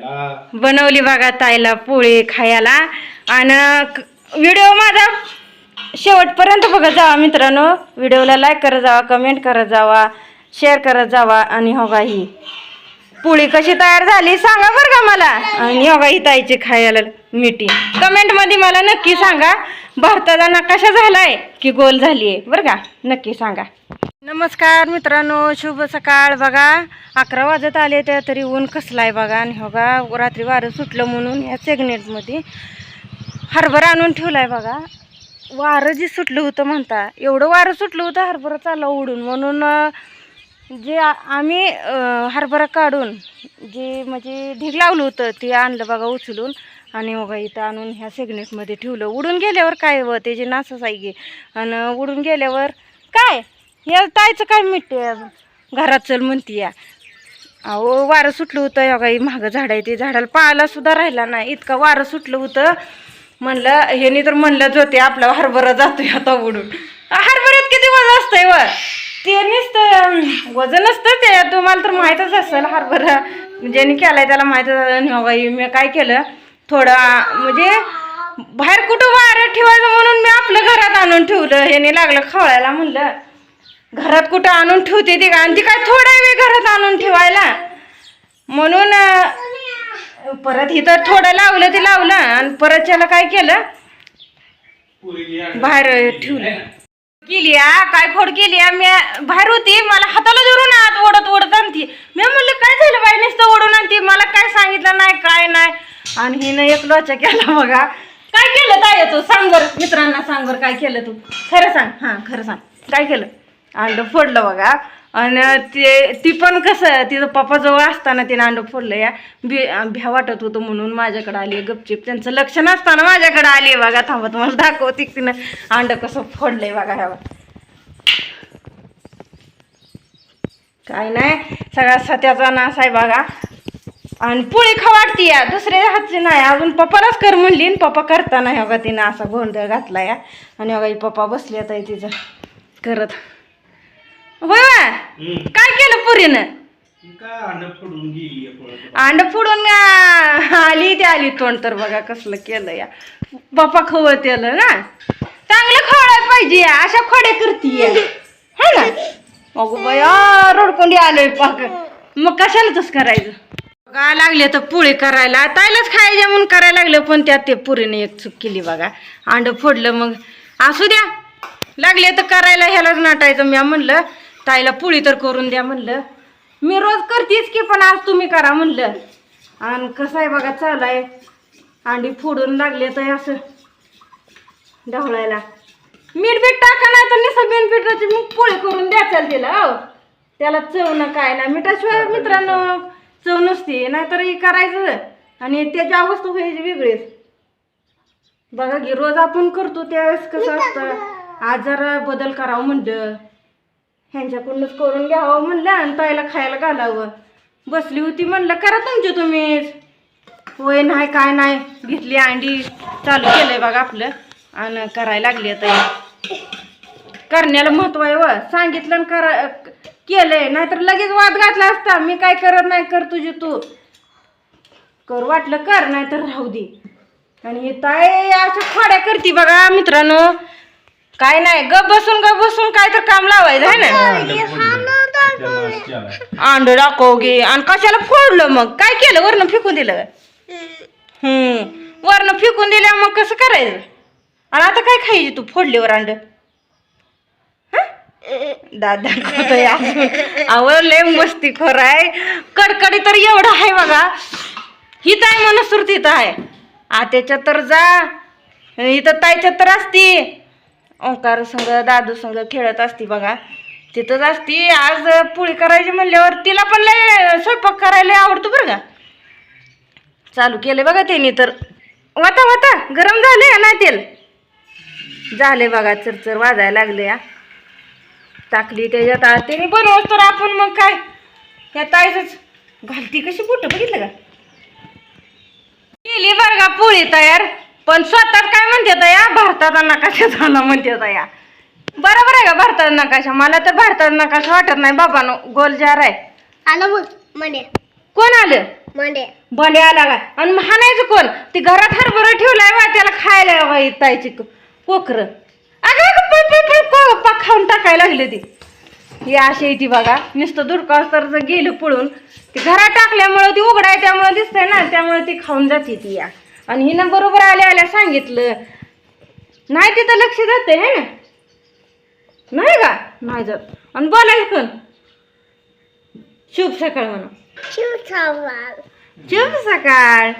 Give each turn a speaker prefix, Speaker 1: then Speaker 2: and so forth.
Speaker 1: खायला.
Speaker 2: बनवली बघा ताईला पोळी खायला. आणि व्हिडिओ माझा शेवटपर्यंत बघत जावा मित्रांनो. व्हिडिओला लाईक करत जावा कमेंट करत जावा शेअर करत जावा आणि हो ही पोळी कशी तयार झाली सांगा बरं का मला. आणि हो ही ताईची खायला मिठी कमेंटमध्ये मला नक्की सांगा. भारताचा नकाशा झालाय की गोल झाली आहे बरं का? नक्की सांगा. नमस्कार मित्रांनो शुभ सकाळ. बघा अकरा वाजत आले त्या तरी ऊन कसलं आहे बघा. आणि हो का रात्री वारं सुटलं म्हणून या सेगनेटमध्ये हरभरा आणून ठेवला आहे बघा. वारं जे सुटलं होतं म्हणता एवढं वारं सुटलं होतं हरभरा चालला उडून म्हणून जे आम्ही हरभरा काढून जे म्हणजे ढीग लावलं होतं ते आणलं बघा उचलून. आणि हो बघा इथं आणून ह्या सेगनेटमध्ये ठेवलं. उडून गेल्यावर काय व त्याची नासच आहे की आणि उडून गेल्यावर काय? या तायचं काय मिट घरात चल म्हणती या. अहो वारं सुटलं होतं या काही महाग झाड आहे ते. झाडाला पाहायला सुद्धा राहिला नाही. इतकं वारं सुटलं होतं. म्हणलं ह्यानी तर म्हणलंच होते आपला हरभरा जातोय आता उडून. हरभऱ्यात किती वजन असतंय व? ते नुसतं वजन असतं ते. तुम्हाला तर माहीतच असेल हरभरा. ज्यांनी केलाय त्याला माहीतच असेल. बाई मी काय केलं? थोडं म्हणजे बाहेर कुठं वारं ठेवायचं म्हणून मी आपलं घरात आणून ठेवलं. ह्याने लागलं खवळायला म्हणलं. घरात कुठं आणून ठेवते ती का आणि ती काय थोडा वेळ घरात आणून ठेवायला? म्हणून परत परत इथं थोडं लावलं ते लावलं आणि परत त्याला काय केलं? बाहेर ठेवलं. केली आ काय फोड केली आ मी बाहेर होती मला हाताला धरून आत ओढत ओढत आणती. मी म्हणलं काय झालं बाई? नुसतं ओढून आणती. मला काय सांगितलं नाही काय नाही. आणि हिनं एक लोचा केला बघा. काय केलं ताय तू सांग बरं मित्रांना सांग बरं काय केलं तू? खरं सांग. हां खरं सांग. काय केलं? अंड फोडलं बघा. आणि ते ती पण कसं तिचं पप्पा जवळ असताना तिनं अंड फोडलं या. बी भ्या वाटत होतं म्हणून माझ्याकडे आली गपचिप. त्यांचं लक्ष नसताना माझ्याकडे आली बघा. थांबत मला दाखवते तिनं अंड कसं फोडलंय बघा ह्यावर. काय नाही. सगळा सत्याचा नास आहे बघा. आणि पोळी खवाटती या. दुसऱ्या हातची नाही. अजून पप्पालाच कर म्हणली आणि पप्पा करताना ह्या तिनं असा गोंधळ घातला या. आणि बघा ही पप्पा बसले आता तिचं करत. होय? काय केलं पुरीनं?
Speaker 1: काय अंड फोडून गेली आहे पळत.
Speaker 2: अंड फोडून आ, आली ते आली तोंड तर बघा कसलं केलं या. बापा खवळतेलं ना. चांगलं खवळायला पाहिजे अशा खोड्या करती है ना? अगो बया रडकोंडी आलोय पाक मग कशाला तस करायचं? बघा लागले तर पोळी करायला. ताईलाच खायचे म्हणून करायला लागलं पण त्यात ते पुरीने एक चूक केली बघा. अंड फोडलं मग. असू द्या. लागले तर करायला ह्यालाच नाटायचं. मी म्हणलं ताईला पोळी तर करून द्या म्हणलं. मी रोज करतेच की पण आज तुम्ही करा म्हणलं. आणि कसं आहे बघा चालाय अंडी फोडून लागले तर असं ढवळायला. मीठ बीठ टाका नाही तर निसं बिन पिठाची मग पोळी करून द्या चाल तिला हो. त्याला चव ना काय ना मिठाशिवाय मित्रांनो चव नसते नाहीतर हे करायचं. आणि त्याची अवस्था व्हायची वेगळीच. बघा की रोज आपण करतो त्यावेळेस कसं असतं आज जरा बदल करावं म्हणलं. ह्यांच्याकडूनच करून घ्यावं म्हणलं आणि ताईला खायला घालावं. बसली होती म्हणलं करा तुमची तुम्हीच. होय नाही काय नाही. घेतली अंडी. चालू केलंय बघा आपलं. आणि करायला लागली आता करण्याला महत्त्व आहे व. सांगितलं आणि करा केलंय. नाहीतर लगेच वाद घातला असता. मी काय करत नाही कर तुझी तू. कर वाटलं कर. नाहीतर राहू दे. आणि हे ताय अशा खोड्या करती बघा मित्रांनो. काय नाही ग बसून ग बसून काय तर काम लावायचं आहे ना?
Speaker 1: अंड फोडलं. त्याला नाश केला.
Speaker 2: अंड दाखव गे आणि कशाला फोडलं मग? काय केलं? वरनं फेकून दिलं? हम्म. वरनं फेकून दिल्या मग कसं करायचं? आणि आता काय खायची तू फोडलीवर अंड? दादा अजून आवड लय मस्ती खर आहे. कडकडी तर एवढं आहे बघा. ही ताय मनसुरती इथं आहे. आत्याच्या तर जा. इथं ताईच्या तर असती. ओंकार संग दादू संग खेळत असती बघा. तिथंच असती. आज पोळी करायची म्हणल्यावर तिला पण लय स्वयंपाक करायला आवडतो बरं का. चालू केले बघा त्यांनी तर. वाता वाता गरम झाले नाही तेल? झाले बघा चरचर वाजायला लागले या टाकली त्याच्यात. आ- बनवत तर आपण मग काय? या ताईच घालती कशी बोट बघितलं का? केली बरं का पोळी तयार? पण स्वतःच काय म्हणते या? भारताचा नकाशा झाला म्हणते या. बरोबर आहे का भारताचा नकाशा? मला तर भारताचा नकाशा वाटत नाही बाबानो गोल जार आहे.
Speaker 3: आलं बघ मंडे
Speaker 2: कोण आलं?
Speaker 3: मंडे
Speaker 2: बंड्या आला काय आणि हाणायचं कोण? ती घरात हरभरा ठेवलाय बा त्याला खायला तायची कोकर अगं खाऊन टाकायला लागले ती. ही अशी आहे ती बघा. नुसतं दुर्कास तर गेलं पळून ती घरात टाकल्यामुळं ती उघडाय त्यामुळे दिसतंय ना त्यामुळे ती खाऊन जाते ती या. आणि हिनं बरोबर आल्या आल्या सांगितलं. नाही तिथं लक्ष जाते है ना? नाही का? नाही जात. आणि बोलायचं पण शुभ सकाळ म्हणा शुभ सकाळ.